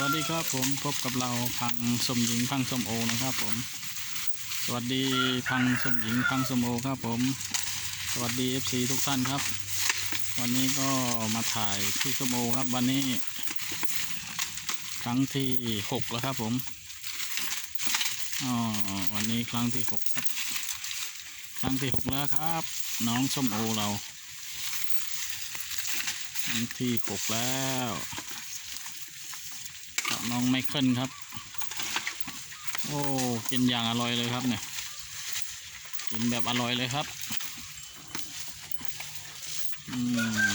วัสดีครับผมพบกับเราพังสมหญิงพังสมโอนะครับผม สวัสดีพังสมหญิงพังสมโอครับผม สวัสดีเอฟซีทุกท่านครับ วันนี้ก็มาถ่ายที่สมโอครับ วันนี้ ครั้งที่หกแล้วครับผมอ๋อวันนี้ครั้งที่หกครับ ครั้งที่หกแล้วครับ น้องสมโอเรา ครั้งที่หกแล้ว น้องไมเคิลครับ โอ้กินอย่างอร่อยเลยครับเนี่ย กินแบบอร่อยเลยครับอืม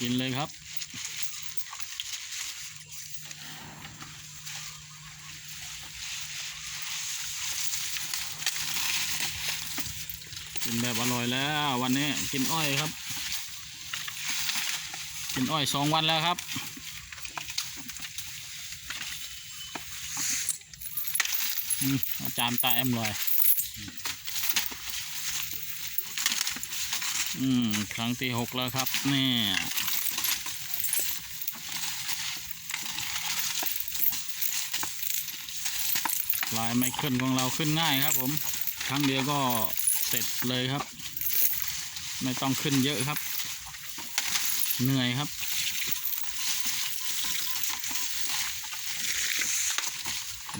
กินเลยครับ กินแบบอร่อยแล้ว วันนี้กินอ้อยครับ กินอ้อยสองวันแล้วครับ อาจารย์ตาแอมลอย อืม ครั้งที่หกแล้วครับ นี่ลายไม่ขึ้นของเราขึ้นง่ายครับผม ครั้งเดียวก็เสร็จเลยครับ ไม่ต้องขึ้นเยอะครับ เหนื่อยครับ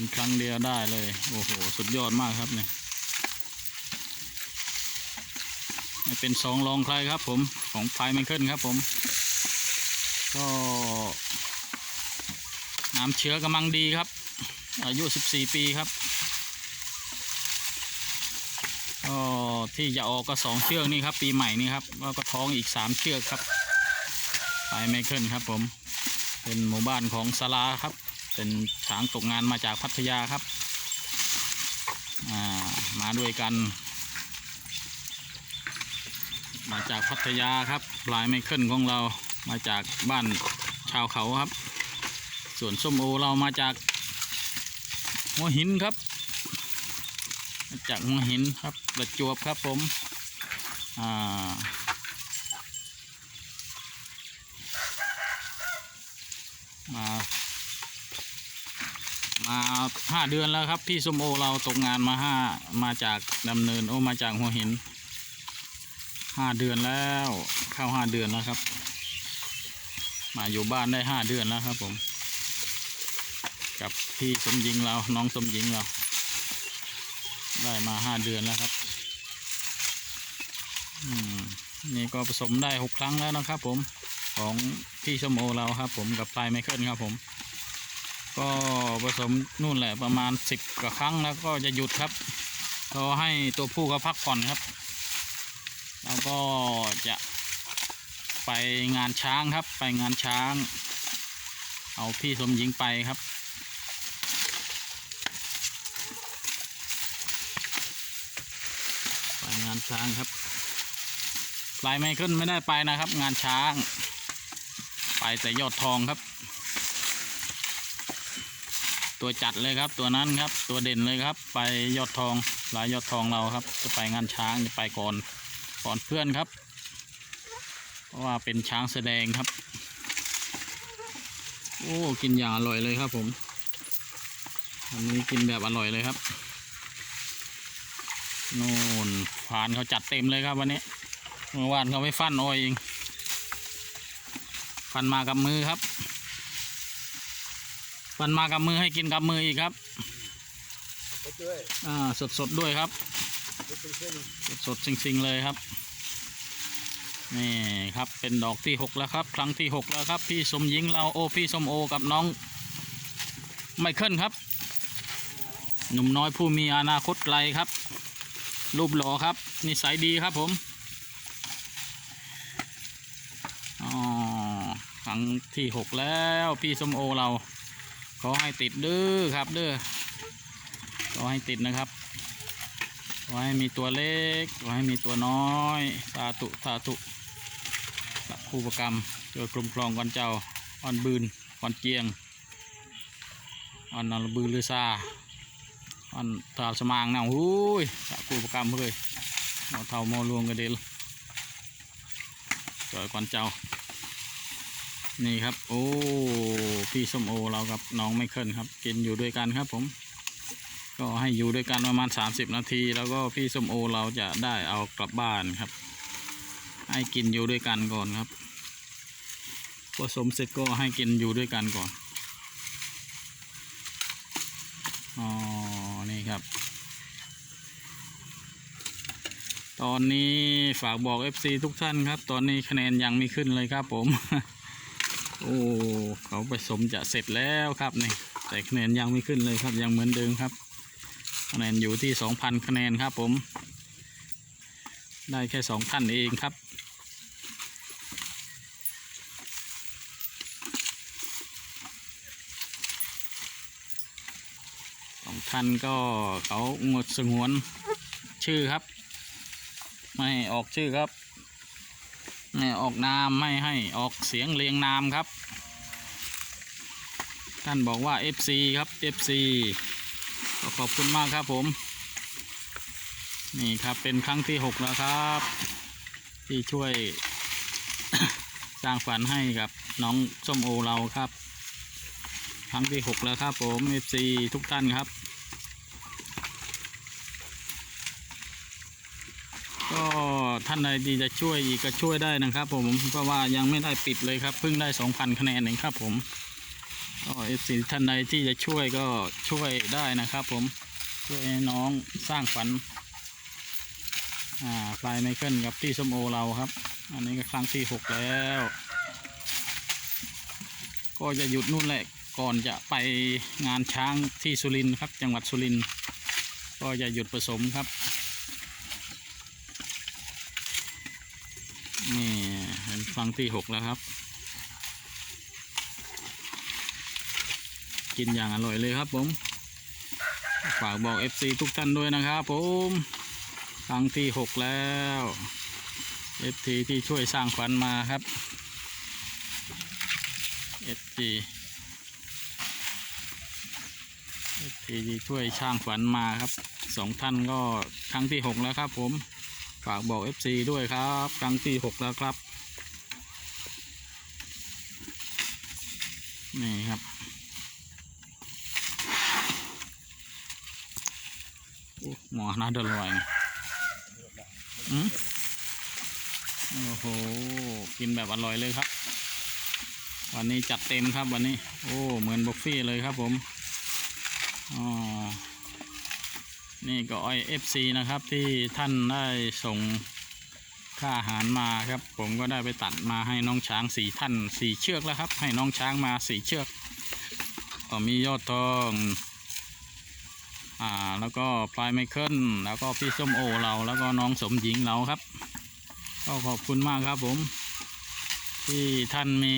เป็นครั้งเดียวได้เลย โอ้โห สุดยอดมากครับเนี่ยไม่เป็นสองรองใครครับผมของไฟไม่ขึ้นครับผม ก็น้ำเชื้อกำลังดีครับ อายุ 14 ปีครับก็ที่จะออกก็สองเชือกนี่ครับ ปีใหม่นี่ครับแล้วก็ท้องอีกสามเชือกครับไปไม่ขึ้นครับผม เป็นหมู่บ้านของสลาครับ เป็นช้างตกงานมาจากพัทยาครับามาด้วยกัน มาจากพัทยาครับลายไม่ขึ้นของเรามาจากบ้านชาวเขาครับ ส่วนส้มโอเรามาจากหัวหินครับ มาจากหัวหินครับประจวบครับผมอ่ามา มาห้าเดือนแล้วครับพี่ส้มโอเราตกงานมาห้ามาจากดำเนินโอมาจากหัวหินห้าเดือนแล้วเข้าห้าเดือนแล้วครับ มาอยู่บ้านได้ห้าเดือนแล้วครับผม กับพี่สมหญิงเราน้องสมหญิงเรา ได้มาห้าเดือนแล้วครับอืมนี่ก็ผสมได้หกครั้งแล้วนะครับผมของพี่ชมโอเราครับผมกับปลายไมเคิลครับผม ก็ผสมนู่นแหละประมาณสิบกว่าครั้งแล้วก็จะหยุดครับรอให้ตัวผู้เขาพักผ่อนครับ แล้วก็จะไปงานช้างครับ ไปงานช้าง เอาพี่สมหญิงไปครับไปงานช้างครับปลายไม่ขึ้นไม่ได้ไปนะครับ งานช้าง ไปแต่ยอดทองครับ ตัวจัดเลยครับ ตัวนั้นครับ ตัวเด่นเลยครับ ไปยอดทองลายยอดทองเราครับ จะไปงานช้างจะไปก่อนก่อนเพื่อนครับ เพราะว่าเป็นช้างแสดงครับ โอ้กินอย่างอร่อยเลยครับผมอันนี้กินแบบอร่อยเลยครับนู่นผ่านเขาจัดเต็มเลยครับวันนี้เมื่อวานเขาไม่ฟันอ้อยเองฟันมากับมือครับ ฟันมากับมือให้กินกับมืออีกครับก็ด้วยอ่าสดสดๆด้วยครับไม่เป็นเส้นสดสดๆจริงๆเลยครับ นี่ครับเป็นดอกที่หกแล้วครับ ครั้งที่หกแล้วครับ พี่สมหญิงเราโอพี่สมโอกับน้องไมเคิลครับ หนุ่มน้อยผู้มีอนาคตไกลครับ รูปหล่อครับ นิสัยดีครับผมอ๋อครั้งที่หกแล้วพี่สมโอเรา ขอให้ติดเด้อครับเด้อขอให้ติดนะครับขอให้มีตัวเล็กขอให้มีตัวน้อยสาธุสาธุสักคูประกรรมโดยกลมคลองกันเจ้าอ่อนบืนอ่อนเกียงอ่อนนอนบือลือซาอ่อนตาสมางนะหูยสักคูประกรรมเลยเอาเท่าโมลวงกันเดลจอยกันเจ้านี่ครับ โอ้ พี่ส้มโอเรากับน้องไมเคิลครับ กินอยู่ด้วยกันครับผม ก็ให้อยู่ด้วยกันประมาณ 30 นาที แล้วก็พี่ส้มโอเราจะได้เอากลับบ้านครับ ให้กินอยู่ด้วยกันก่อนครับผสมเสร็จก็ให้กินอยู่ด้วยกันก่อนอ๋อนี่ครับ ตอนนี้ฝากบอก FC ทุกท่านครับ ตอนนี้คะแนนยังไม่ขึ้นเลยครับผม โอ้เขาผสมจะเสร็จแล้วครับนี่แต่คะแนนยังไม่ขึ้นเลยครับยังเหมือนเดิมครับ คะแนนอยู่ที่2,000คะแนนครับผม ได้แค่สองท่านเองครับสองท่านก็เขางดสงวนชื่อครับ ไม่ออกชื่อครับ ไม่ออกนามไม่ให้ออกเสียงเรียงนามครับ ท่านบอกว่า FC ครับ FC ก็ขอบคุณมากครับผม นี่ครับเป็นครั้งที่หกแล้วครับ ที่ช่วย สร้างฝันให้กับน้องส้มโอเราครับ ครั้งที่หกแล้วครับผม FC ทุกท่านครับก็ ท่านใดที่จะช่วยอีกก็ช่วยได้นะครับ ผมเพราะว่ายังไม่ได้ปิดเลยครับเพิ่งได้ 2,000 คะแนนเองครับ ผมก็เอฟซีท่านใดที่จะช่วยก็ช่วยได้นะครับ ผมช่วยน้องสร้างฝันอ่าปลายไมเคิลกับพี่ส้มโอเราครับ อันนี้ก็ครั้งที่หกแล้ว ก็จะหยุดนู่นแหละก่อนจะไปงานช้างที่สุรินครับ จังหวัดสุรินก็จะหยุดผสมครับ นี่ ครั้งที่หกแล้วครับ กินอย่างอร่อยเลยครับผม ฝากบอก FC ทุกท่านด้วยนะครับผมครั้งที่หกแล้ว FT ที่ช่วยสร้างฝันมาครับ FT FT ที่ช่วยสร้างฝันมาครับสองท่านก็ครั้งที่หกแล้วครับผมฝากบอก FC ด้วยครับ ครั้งที่หกแล้วครับ นี่ครับโอ้หมอน่าเดือดร้อยนะอืมโอ้โห กินแบบอร่อยเลยครับ วันนี้จัดเต็มครับวันนี้ โอ้ เหมือนบุฟเฟ่เลยครับผมอ๋อนี่ก็อ้อย FC นะครับที่ท่านได้ส่ง ค่าอาหารมาครับ ผมก็ได้ไปตัดมาให้น้องช้างสี่ท่านสี่เชือกแล้วครับ ให้น้องช้างมาสี่เชือกก็มียอดทองอ่าแล้วก็ปลายไมเคิลแล้วก็พี่ส้มโอเราแล้วก็น้องสมหญิงเราครับ ก็ขอบคุณมากครับผม ที่ท่านมี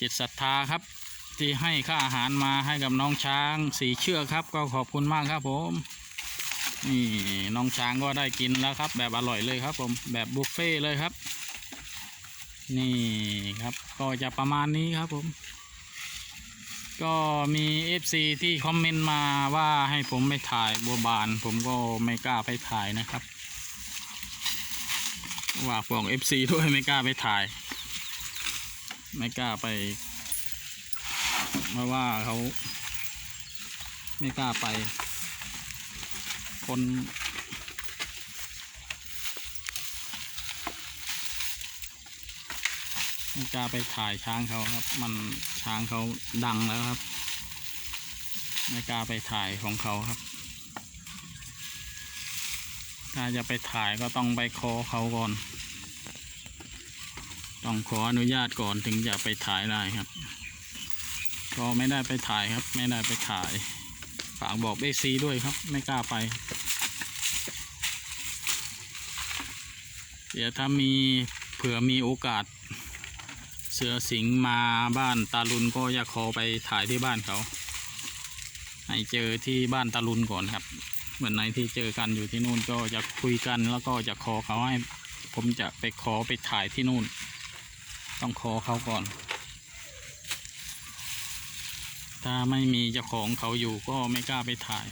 จิตศรัทธาครับ ที่ให้ค่าอาหารมาให้กับน้องช้างสีเชือกครับ ก็ขอบคุณมากครับผม นี่น้องช้างก็ได้กินแล้วครับ แบบอร่อยเลยครับผมแบบบุฟเฟ่เลยครับ นี่ครับก็จะประมาณนี้ครับผม ก็มี FC ที่คอมเมนต์มาว่าให้ผมไปถ่ายบัวบาน ผมก็ไม่กล้าไปถ่ายนะครับ ว่าบอก FC ด้วยไม่กล้าไปถ่าย ไม่กล้าไปเพราะว่าเขาไม่กล้าไป คนไม่กล้าไปถ่ายช้างเขาครับ มันช้างเขาดังแล้วครับ ไม่กล้าไปถ่ายของเขาครับ ถ้าจะไปถ่ายก็ต้องไปขอเขาก่อน ต้องขออนุญาตก่อนถึงจะไปถ่ายได้ครับ ก็ไม่ได้ไปถ่ายครับ ไม่ได้ไปถ่าย ฝากบอกเอซีด้วยครับ ไม่กล้าไป เดี๋ยวถ้ามีเผื่อมีโอกาส เสือสิงมาบ้านตาลุนก็อยากขอไปถ่ายที่บ้านเขา ให้เจอที่บ้านตาลุนก่อนครับเหมือนไหนที่เจอกันอยู่ที่นู่นก็จะคุยกันแล้วก็จะขอเขาให้ ผมจะไปขอไปถ่ายที่นู่น ต้องขอเขาก่อน ถ้าไม่มีเจ้าของเขาอยู่ก็ไม่กล้าไปถ่าย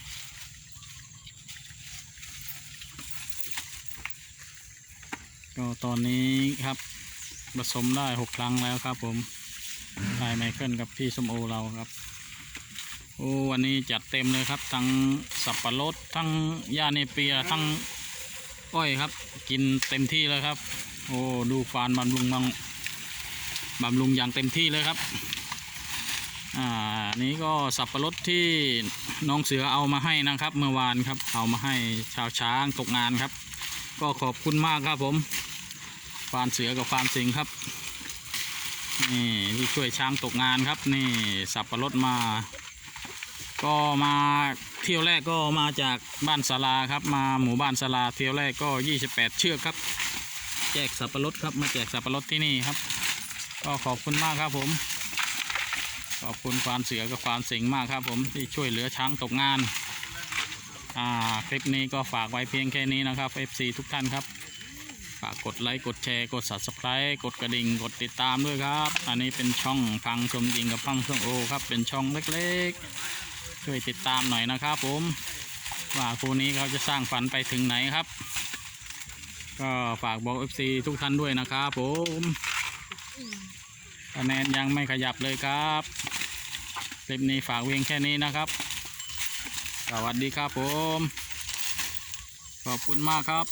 ก็ตอนนี้ครับผสมได้หกครั้งแล้วครับผมไทยไมเคิลกับพี่สมโอเราครับ โอ้วันนี้จัดเต็มเลยครับ ทั้งสับปะรดทั้งยาเนเปียทั้งอ้อยครับ กินเต็มที่เลยครับ โอ้ดูฟานบำรุงบังบำรุงอย่างเต็มที่เลยครับ อ่านี้ก็สับปะรดที่น้องเสือเอามาให้นะครับ เมื่อวานครับ เอามาให้ชาวช้างตกงานครับ ก็ขอบคุณมากครับผมฟานเสือกับฟานสิงครับนี่ที่ช่วยช้างตกงานครับ นี่สับปะรดมา ก็มาเที่ยวแรกก็มาจากบ้านศาลาครับ มาหมู่บ้านศาลาเที่ยวแรกก็ 28 เชือกครับ แจกสับปะรดครับมาแจกสับปะรดที่นี่ครับ ก็ขอบคุณมากครับผม ขอบคุณควานเสือกับควานสิงมากครับ ผมที่ช่วยเหลือช้างตกงาน อ่าคลิปนี้ก็ฝากไว้เพียงแค่นี้นะครับ FC ทุกท่านครับฝากกดไลค์กดแชร์กด subscribe กดกระดิ่งกดติดตามด้วยครับ อันนี้เป็นช่องพังสมยิงกับพังส้มโอครับเป็นช่องเล็กๆ ช่วยติดตามหน่อยนะครับผมว่าคู่นี้เขาจะสร้างฝันไปถึงไหนครับ ก็ฝากบอก FC ทุกท่านด้วยนะครับผม คะแนนยังไม่ขยับเลยครับคลิปนี้ฝากเวียงแค่นี้นะครับ สวัสดีครับผม ขอบคุณมากครับ